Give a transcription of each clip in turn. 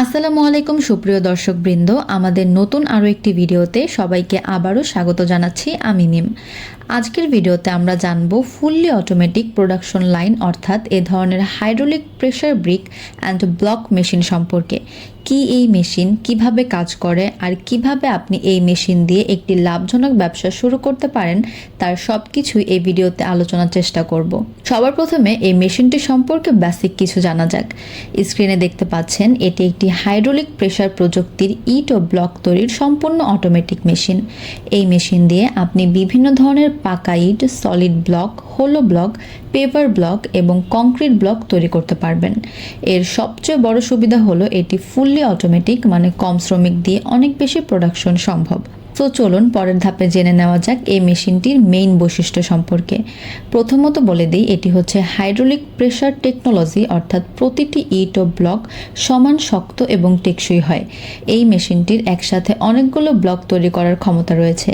আসসালামু আলাইকুম, সুপ্রিয় দর্শকবৃন্দ। আমাদের নতুন আরও একটি ভিডিওতে সবাইকে আবারও স্বাগত জানাচ্ছি আমি নিম আজকের ভিডিওতে আমরা জানব ফুললি অটোমেটিক প্রোডাকশন লাইন অর্থাৎ এ ধরনের hydraulic pressure brick and block machine সম্পর্কে। কি এই মেশিন কীভাবে কাজ করে, আর কীভাবে আপনি এই মেশিন দিয়ে একটি লাভজনক ব্যবসা শুরু করতে পারেন, তার সব কিছুই এই ভিডিওতে আলোচনার চেষ্টা করব। সবার প্রথমে এই মেশিনটি সম্পর্কে বেসিক কিছু জানা যাক। স্ক্রিনে দেখতে পাচ্ছেন, এটি একটি হাইড্রোলিক প্রেশার প্রযুক্তির ইট ও ব্লক তৈরির সম্পূর্ণ অটোমেটিক মেশিন এই মেশিন দিয়ে আপনি বিভিন্ন ধরনের পাকা ইট solid block, hollow block, paper block এবং কংক্রিট ব্লক তৈরি করতে পারবেন। এর সবচেয়ে বড় সুবিধা হলো এটি ফুললি অটোমেটিক মানে কম শ্রমিক দিয়ে অনেক বেশি প্রোডাকশন সম্ভব। তো চলুন পরের ধাপে জেনে নেওয়া যাক এই মেশিনটির মেইন বৈশিষ্ট্য সম্পর্কে। প্রথমত বলে দিই, এটি হচ্ছে হাইড্রোলিক প্রেশার টেকনোলজি অর্থাৎ প্রতিটি ইট ও ব্লক সমান শক্ত এবং টেকসই হয়। এই মেশিনটির একসাথে অনেকগুলো ব্লক তৈরি করার ক্ষমতা রয়েছে।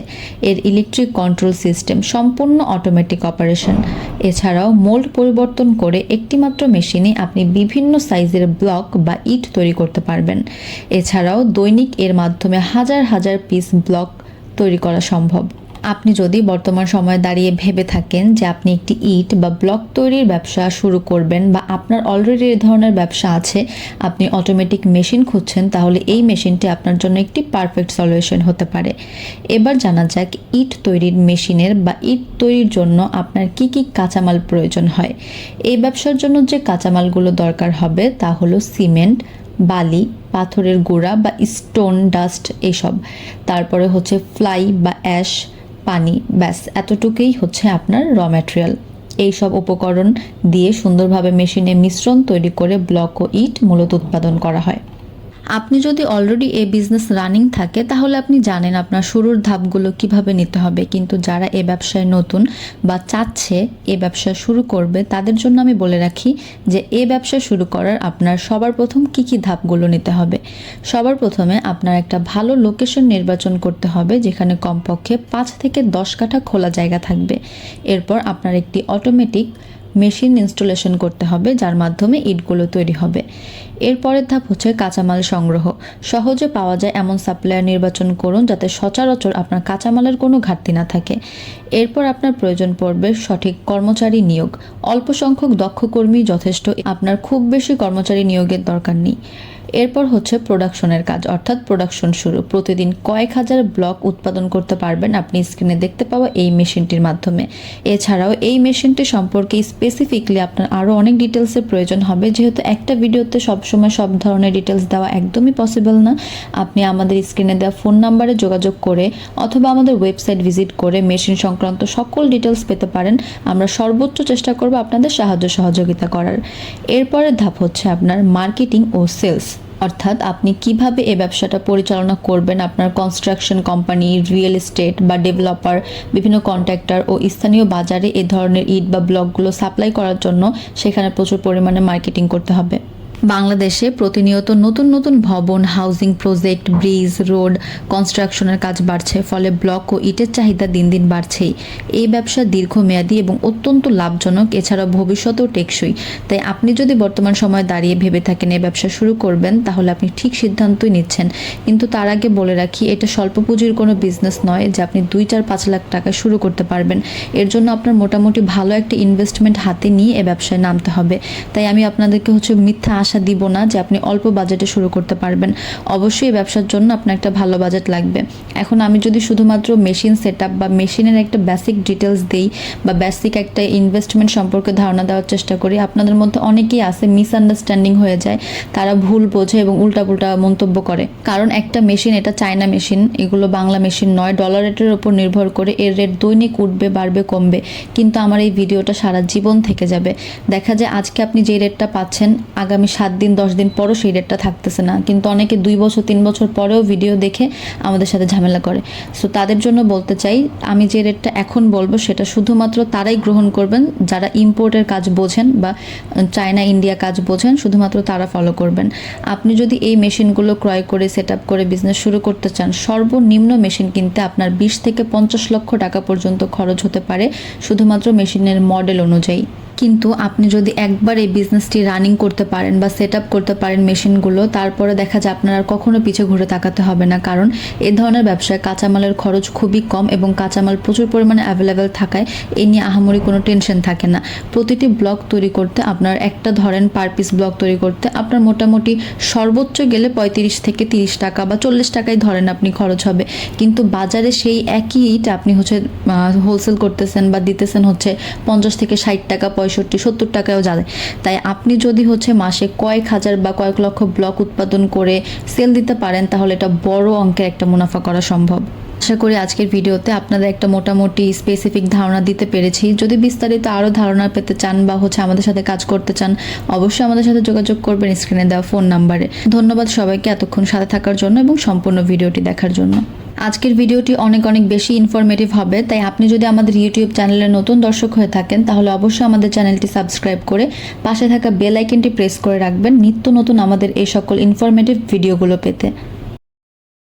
এর ইলেকট্রিক কন্ট্রোল সিস্টেম সম্পূর্ণ অটোমেটিক অপারেশন এছাড়াও মোল্ড পরিবর্তন করে একটিমাত্র মেশিনে আপনি বিভিন্ন সাইজের ব্লক বা ইট তৈরি করতে পারবেন। এছাড়াও দৈনিক এর মাধ্যমে হাজার হাজার পিস ব্লক তৈরি করা সম্ভব। আপনি যদি বর্তমান সময়ে দাঁড়িয়ে ভেবে থাকেন যে আপনি একটি ইট বা ব্লক তৈরির ব্যবসা শুরু করবেন বা আপনার অলরেডি এই ধরনের ব্যবসা আছে, আপনি অটোমেটিক মেশিন খুঁজছেন, তাহলে এই মেশিনটি আপনার জন্য একটি পারফেক্ট সলিউশন হতে পারে। এবার জানা যাক ইট তৈরির মেশিনের বা ইট তৈরির জন্য আপনার কি কি কাঁচামাল প্রয়োজন হয়। এই ব্যবসার জন্য যে কাঁচামালগুলো দরকার হবে তা হলো সিমেন্ট, বালি পাথরের গোড়া বা স্টোন ডাস্ট এসব। তারপরে হচ্ছে ফ্লাই বা অ্যাশ পানি, ব্যাস, এতটুকুই হচ্ছে আপনার র ম্যাটেরিয়াল এই সব উপকরণ দিয়ে সুন্দরভাবে মেশিনে মিশ্রণ তৈরি করে ব্লক ও ইট মূলত উৎপাদন করা হয়। আপনি যদি অলরেডি এই বিজনেস রানিং থাকে, তাহলে আপনি জানেন আপনার শুরুর ধাপগুলো কীভাবে নিতে হবে। কিন্তু যারা এ ব্যবসায় নতুন বা চাচ্ছে এ ব্যবসা শুরু করবে, তাদের জন্য আমি বলে রাখি যে, এ ব্যবসা শুরু করার আপনার সবার প্রথম কি কি ধাপগুলো নিতে হবে। সবার প্রথমে আপনার একটা ভালো লোকেশন নির্বাচন করতে হবে, যেখানে কমপক্ষে পাঁচ থেকে দশ কাঠা খোলা জায়গা থাকবে। এরপর আপনার একটি অটোমেটিক মেশিন ইনস্টলেশন করতে হবে, যার মাধ্যমে ইটগুলো তৈরি হবে। এরপরের ধাপ হচ্ছে কাঁচামাল সংগ্রহ। সহজে পাওয়া যায় এমন সাপ্লায়ার নির্বাচন করুন যাতে সচরাচর আপনার কাঁচামালের কোনো ঘাটতি না থাকে। এরপর আপনার প্রয়োজন পড়বে সঠিক কর্মচারী নিয়োগ। অল্প সংখ্যক দক্ষ কর্মী যথেষ্ট, আপনার খুব বেশি কর্মচারী নিয়োগের দরকার নেই। এরপর হচ্ছে প্রোডাকশনের কাজ। অর্থাৎ প্রোডাকশন শুরু। প্রতিদিন কয়েক হাজার ব্লক উৎপাদন করতে পারবেন আপনি স্ক্রিনে দেখতে পাওয়া এই মেশিনটির মাধ্যমে। এছাড়াও এই মেশিনটি সম্পর্কে স্পেসিফিকলি আপনার আরও অনেক ডিটেলসের প্রয়োজন হবে। যেহেতু একটা ভিডিওতে সবসময় সব ধরনের ডিটেলস দেওয়া একদমই পসিবল না। আপনি আমাদের স্ক্রিনে দেওয়া ফোন নাম্বারে যোগাযোগ করে অথবা আমাদের ওয়েবসাইট ভিজিট করে মেশিন সংক্রান্ত সকল ডিটেলস পেতে পারেন। আমরা সর্বোচ্চ চেষ্টা করব আপনাদের সাহায্য সহযোগিতা করার। এরপরের ধাপ হচ্ছে আপনার মার্কেটিং ও সেলস অর্থাৎ আপনি কীভাবে এ ব্যবসাটা পরিচালনা করবেন, আপনার কনস্ট্রাকশন কোম্পানি রিয়েল এস্টেট বা ডেভেলপার বিভিন্ন কন্ট্রাক্টর ও স্থানীয় বাজারে এ ধরনের ইট বা ব্লকগুলো সাপ্লাই করার জন্য সেখানে প্রচুর পরিমাণে মার্কেটিং করতে হবে। বাংলাদেশে প্রতিনিয়ত নতুন নতুন ভবন হাউজিং প্রজেক্ট ব্রিজ রোড কনস্ট্রাকশনের কাজ বাড়ছে, ফলে ব্লক ও ইটের চাহিদা দিন দিন বাড়ছেই। এই ব্যবসা দীর্ঘমেয়াদী এবং অত্যন্ত লাভজনক এছাড়া ভবিষ্যতেও টেকসই। তাই আপনি যদি বর্তমান সময়ে দাঁড়িয়ে ভেবে থাকেন এই ব্যবসা শুরু করবেন, তাহলে আপনি ঠিক সিদ্ধান্তই নিচ্ছেন। কিন্তু তার আগে বলে রাখি, এটা স্বল্প পুঁজির কোনো বিজনেস নয় যে আপনি দুই, চার, পাঁচ লাখ টাকা শুরু করতে পারবেন। এর জন্য আপনার মোটামুটি ভালো একটা ইনভেস্টমেন্ট হাতে নিয়ে এ ব্যবসায় নামতে হবে। তাই আমি আপনাদেরকে হচ্ছে মিথ্যা আশা দিব না যে আপনি অল্প বাজেটে শুরু করতে পারবেন। অবশ্যই ব্যবসার জন্য আপনার একটা ভালো বাজেট লাগবে। এখন আমি যদি শুধুমাত্র মেশিন সেট বা মেশিনের একটা বেসিক ডিটেলস দেই বা বেসিক একটা ইনভেস্টমেন্ট সম্পর্কে ধারণা দেওয়ার চেষ্টা করি, আপনাদের মধ্যে অনেকেই আছে মিসআন্ডারস্ট্যান্ডিং হয়ে যায়। তারা ভুল বোঝে এবং উল্টাপুল্টা মন্তব্য করে। কারণ একটা মেশিন এটা চায়না মেশিন এগুলো বাংলা মেশিন নয়। ডলার রেটের উপর নির্ভর করে এর রেট দৈনিক উঠবে, বাড়বে, কমবে। কিন্তু আমার এই ভিডিওটা সারা জীবন থেকে যাবে। দেখা যায় আজকে আপনি যে রেটটা পাচ্ছেন, আগামী সাত দিন, দশ দিন পরও সেই রেটটা থাকতেছে না। কিন্তু অনেকে দুই বছর, তিন বছর পরেও ভিডিও দেখে আমাদের সাথে ঝামেলা করে। সো তাদের জন্য বলতে চাই, আমি যে রেটটা এখন বলব সেটা শুধুমাত্র তারাই গ্রহণ করবেন, যারা ইম্পোর্টের কাজ বোঝেন বা চায়না ইন্ডিয়া কাজ বোঝেন, শুধুমাত্র তারা ফলো করবেন। আপনি যদি এই মেশিনগুলো ক্রয় করে সেট আপ করে বিজনেস শুরু করতে চান, সর্বনিম্ন মেশিন কিনতে আপনার বিশ থেকে পঞ্চাশ লক্ষ টাকা পর্যন্ত খরচ হতে পারে, শুধুমাত্র মেশিনের মডেল অনুযায়ী। কিন্তু আপনি যদি একবার এই বিজনেসটি রানিং করতে পারেন বা সেট আপ করতে পারেন মেশিনগুলো, তারপরে দেখা যায় আপনার আর কখনো পিছে ঘুরে তাকাতে হবে না। কারণ এ ধরনের ব্যবসায় কাঁচামালের খরচ খুবই কম এবং কাঁচামাল প্রচুর পরিমাণে অ্যাভেলেবেল থাকায় এ নিয়ে আহামরি কোনো টেনশন থাকে না। প্রতিটি ব্লগ তৈরি করতে আপনার একটা ধরেন পার পিস ব্লগ তৈরি করতে আপনার মোটামুটি সর্বোচ্চ গেলে পঁয়ত্রিশ থেকে তিরিশ টাকা বা চল্লিশ টাকায় ধরেন আপনি খরচ হবে। কিন্তু বাজারে সেই একই ইট আপনি হচ্ছে হোলসেল করতেছেন বা দিতেছেন হচ্ছে পঞ্চাশ থেকে ষাট টাকা পঁয়ষট্টি, সত্তর টাকায়ও যায় তাই আপনি যদি হচ্ছে মাসে কয়েক হাজার বা কয়েক লক্ষ ব্লক উৎপাদন করে সেল দিতে পারেন, তাহলে এটা বড় অঙ্কের একটা মুনাফা করা সম্ভব। আশা করি আজকের ভিডিওতে আপনাদের একটা মোটামুটি স্পেসিফিক ধারণা দিতে পেরেছি। যদি বিস্তারিত আরও ধারণা পেতে চান বা হচ্ছে আমাদের সাথে কাজ করতে চান, অবশ্যই আমাদের সাথে যোগাযোগ করবেন স্ক্রিনে দেওয়া ফোন নাম্বারে। ধন্যবাদ সবাইকে এতক্ষণ সাথে থাকার জন্য এবং সম্পূর্ণ ভিডিওটি দেখার জন্য। আজকের ভিডিওটি অনেক অনেক বেশি ইনফরমেটিভ হবে, তাই আপনি যদি আমাদের ইউটিউব চ্যানেলে নতুন দর্শক হয়ে থাকেন, তাহলে অবশ্যই আমাদের চ্যানেলটি সাবস্ক্রাইব করে পাশে থাকা বেল আইকনটি প্রেস করে রাখবেন নিত্য নতুন আমাদের এই সকল ইনফরমেটিভ ভিডিওগুলো পেতে।